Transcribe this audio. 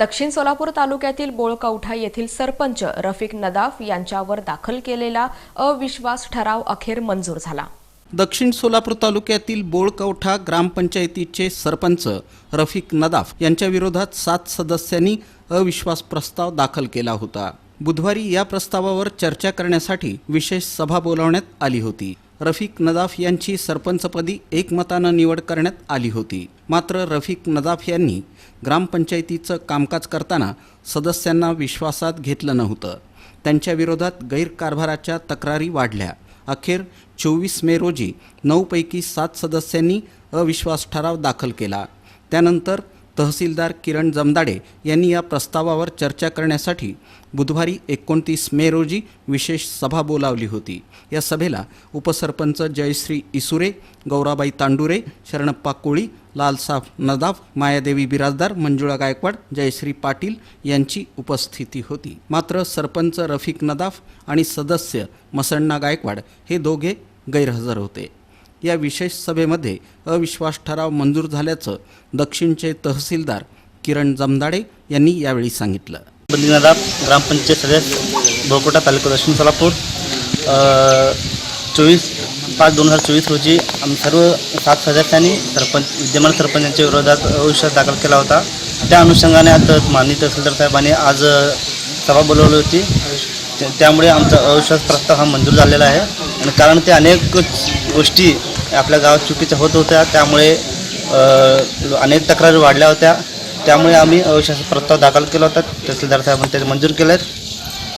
दक्षिण सोलापूर तालुक्यातील बोळकवठा येथील सरपंच रफिक नदाफ यांच्यावर दाखल केलेला अविश्वास ठराव अखेर मंजूर झाला. दक्षिण सोलापूर तालुक्यातील बोळकवठा ग्रामपंचायतीचे सरपंच रफिक नदाफ यांच्या विरोधात सात सदस्यांनी अविश्वास प्रस्ताव दाखल केला होता. बुधवारी या प्रस्तावावर चर्चा करण्यासाठी विशेष सभा बोलावण्यात आली होती. रफिक नदाफ यांची सरपंचपदी एकमतानं निवड करण्यात आली होती. मात्र रफिक नदाफ यांनी ग्रामपंचायतीचं कामकाज करताना सदस्यांना विश्वासात घेतलं नव्हतं. त्यांच्या विरोधात गैरकारभाराच्या तक्रारी वाढल्या. अखेर चोवीस मे रोजी नऊपैकी सात सदस्यांनी अविश्वास ठराव दाखल केला. त्यानंतर तहसीलदार किरण जमदाडे यांनी या प्रस्तावावर चर्चा करण्यासाठी बुधवारी एकोणतीस मे रोजी विशेष सभा बोलावली होती. या सभेला उपसरपंच जयश्री इसुरे गौराबाई तांडुरे शरणप्पा कोळी लालसाफ नदाफ मायादेवी बिराजदार मंजुळा गायकवाड जयश्री पाटील यांची उपस्थिती होती. मात्र सरपंच रफिक नदाफ आणि सदस्य मसण्णा गायकवाड हे दोघे गैरहजर होते. या विशेष सभेमध्ये अविश्वास ठराव मंजूर झाल्याचं दक्षिणचे तहसीलदार किरण जमदाडे यांनी यावेळी सांगितलं. बंदिनादा ग्रामपंचायत सदस्य भोकोटा तालुका दक्षिण सोलापूर चोवीस पाच दोन हजार चोवीस रोजी आम्ही सर्व सात सदस्यांनी सरपंच विद्यमान सरपंचांच्या विरोधात अविश्वास दाखल केला होता. त्या अनुषंगाने आता माननीय तहसीलदार साहेबांनी आज सभा बोलवली होती. त्यामुळे आमचा अविश्वास प्रस्ताव हा मंजूर झालेला आहे. आणि कारण ते अनेक गोष्टी आपल्या गावात चुकीच्या होत होत्या त्यामुळे अनेक तक्रारी वाढल्या होत्या. त्यामुळे आम्ही अविश्वास प्रस्ताव दाखल केला होता. तहसीलदार साहेबांनी ते मंजूर केले आहेत